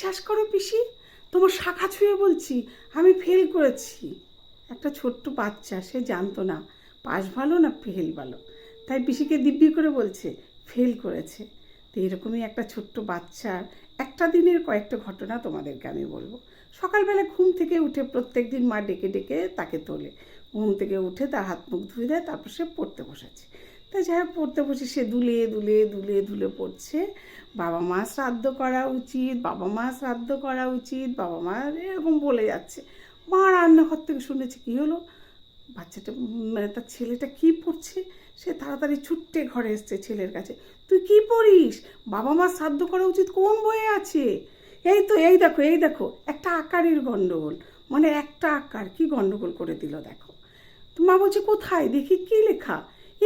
বিশ্বাস করো পিসি? তোমার শাখা ছুঁয়ে বলছি, আমি ফেল করেছি। একটা ছোট্ট বাচ্চা, সে জানতো না, পাস ভালো না ফেল ভালো। তাই পিসিকে দিব্যি করে বলছে ফেল করেছে। তো এরকমই একটা ছোট্ট বাচ্চার একটা দিনের কয়েকটা ঘটনা তোমাদেরকে আমি বলব। সকালবেলা ঘুম থেকে উঠে প্রত্যেক দিন মা ডেকে ডেকে তাকে তোলে। ঘুম থেকে উঠে তার হাত মুখ ধুয়ে দেয়, তারপর সে পড়তে বসেছে। তাই যাই পড়তে বসে সে দুলে দুলে দুলে দুলে পড়ছে। বাবা মা শ্রাদ্ধ করা উচিত, বাবা মা শ্রাদ্ধ করা উচিত, বাবা মা এরকম বলে যাচ্ছে। মা রান্নাঘর থেকে শুনেছে, কী হলো? বাচ্চাটা মানে তার ছেলেটা কি পড়ছে? সে তাড়াতাড়ি ছুট্টে ঘরে এসছে ছেলের কাছে। তুই কি পড়িস? বাবা মা শ্রাদ্ধ করা উচিত কোন বইয়ে আছে? এই তো, এই দেখো এই দেখো, একটা আকারের গণ্ডগোল মানে একটা আকার, কি গণ্ডগোল করে দিল, দেখো। তো মা বলছে, কোথায়? দেখি, কি লেখা?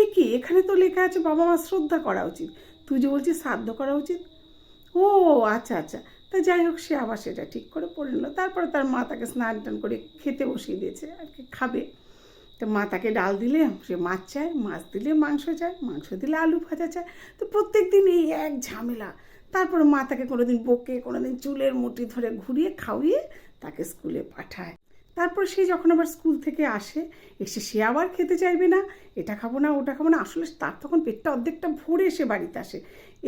এ কি? এখানে তো লেখা আছে বাবা মা শ্রদ্ধা করা উচিত। তুই যে বলছিস শ্রাদ্ধ করা উচিত? ও আচ্ছা আচ্ছা। তা যাই হোক, সে আবার সেটা ঠিক করে পড়ে নিল। তারপরে তার মা তাকে স্নান টান করে খেতে বসিয়ে দিয়েছে আর কি, খাবে। তো মা তাকে ডাল দিলে, সে মাছ চায়, মাছ দিলে মাংস চায়, মাংস দিলে আলু ভাজা চায়। তো প্রত্যেক দিন এই এক ঝামেলা। তারপরে মা তাকে কোনোদিন বকে, কোনোদিন চুলের মুঠি ধরে ঘুরিয়ে খাওয়িয়ে তাকে স্কুলে পাঠায়। তারপর সে যখন আবার স্কুল থেকে আসে, এসে সে আবার খেতে চাইবে না, এটা খাব না, ওটা খাব না, আসলে তার তখন পেটটা অর্ধেকটা ভরে সে বাড়িতে আসে।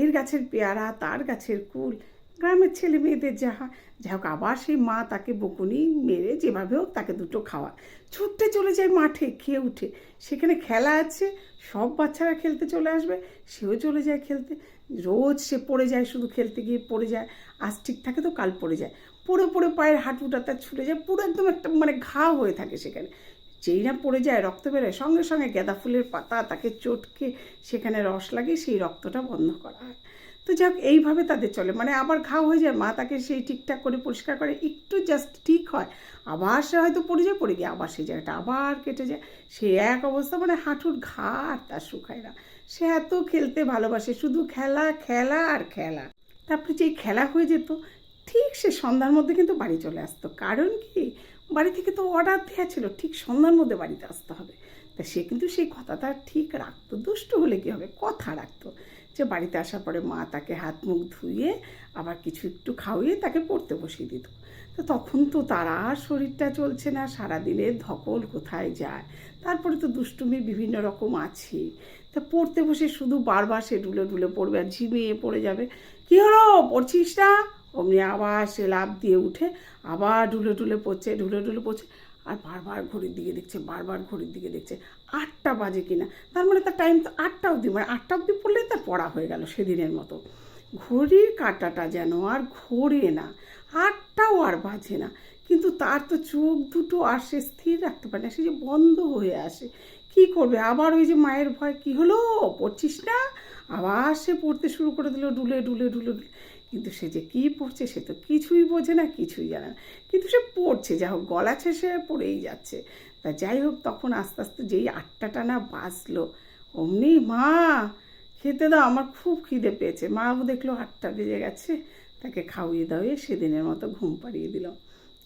এর গাছের পেয়ারা, তার গাছের কুল, গ্রামের ছেলে মেয়েদের যাহা যাই হোক, আবার সেই মা তাকে বকুনি মেরে যেভাবে হোক তাকে দুটো খাওয়া। ছুটতে চলে যায় মাঠে, খেয়ে উঠে। সেখানে খেলা আছে, সব বাচ্চারা খেলতে চলে আসবে, সেও চলে যায় খেলতে। রোজ সে পড়ে যায়, শুধু খেলতে গিয়ে পড়ে যায়। আজ ঠিক থাকে তো কাল পড়ে যায়। পড়ে পড়ে পায়ের হাঁটুটা তার ছুটে যায়, পুরো একদম একটা মানে ঘা হয়ে থাকে সেখানে। যেই না পড়ে যায়, রক্ত বেরোয়, সঙ্গে সঙ্গে গাঁদা ফুলের পাতা তাকে চটকে সেখানে রস লাগিয়ে সেই রক্তটা বন্ধ করা হয়। তো যাক, এইভাবে তাদের চলে। মানে আবার ঘা হয়ে যায়, মা তাকে সেই ঠিকঠাক করে পরিষ্কার করে, একটু জাস্ট ঠিক হয়। আবার সে হয়তো পড়ে যায়, পড়ে গিয়ে আবার সেই জায়গাটা আবার কেটে যায়। সে এক অবস্থা মানে হাঁটুর ঘা আর তার শুকায় না। সে এত খেলতে ভালোবাসে, শুধু খেলা খেলা আর খেলা। তারপরে যেই খেলা হয়ে যেত ঠিক সে সন্ধ্যার মধ্যে কিন্তু বাড়ি চলে আসতো। কারণ কি? বাড়ি থেকে তো অর্ডার দেওয়া ছিল, ঠিক সন্ধ্যার মধ্যে বাড়িতে আসতে হবে। তা সে কিন্তু সেই কথাটা ঠিক রাখতো। দুষ্ট হলে কী হবে? কথা রাখতো যে বাড়িতে আসার পরে মা তাকে হাত মুখ ধুয়ে আবার কিছু একটু খাওয়িয়ে তাকে পড়তে বসিয়ে দিত। তো তখন তো তার আর শরীরটা চলছে না সারাদিনের ধকল কোথায় যায়? তারপরে তো দুষ্টুমি বিভিন্ন রকম আছে। তা পড়তে বসে শুধু বারবার সে ডুলে ডুলে পড়বে আর ঝিমিয়ে পড়ে যাবে। কী হলো? পড়ছিস না? অমনি আবার সে লাভ দিয়ে উঠে আবার ঢুলে ঢুলে পড়ছে, ঢুলে ঢুলে পড়ছে আর বারবার ঘড়ির দিকে দেখছে, বারবার ঘড়ির দিকে দেখছে। আটটা বাজে কিনা? তার মানে তার টাইম তো আটটা অবধি মানে আটটা অবধি পড়লেই তার পড়া হয়ে গেল সেদিনের মতো। ঘড়ির কাঁটাটা যেন আর ঘোরে না, আটটাও আর বাজে না। কিন্তু তার তো চোখ দুটো আর সে স্থির রাখতে পারে না, সে যে বন্ধ হয়ে আসে। কি করবে? আবার ওই যে মায়ের ভয়, কি হলো? পড়ছিস না? আবার সে পড়তে শুরু করে দিল ডুলে ডুলে ডুলে ডুলে কিন্তু সে যে কী পড়ছে সে তো কিছুই বোঝে না, কিছুই জানে না। কিন্তু সে পড়ছে, যা হোক, গলা সে পড়েই যাচ্ছে। তা যাই হোক, তখন আস্তে আস্তে যেই আটটা টানা বাজলো, অমনি মা, খেতে দাও, আমার খুব খিদে পেয়েছে। মাও দেখল আটটা বেজে গেছে, তাকে খাওয়িয়ে দাওয়িয়ে সেদিনের মতো ঘুম পাড়িয়ে দিল।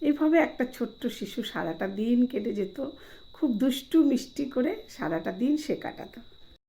এইভাবে একটা ছোট্ট শিশু সারাটা দিন কেটে যেত, খুব দুষ্টু মিষ্টি করে সারাটা দিন সে কাটাতো।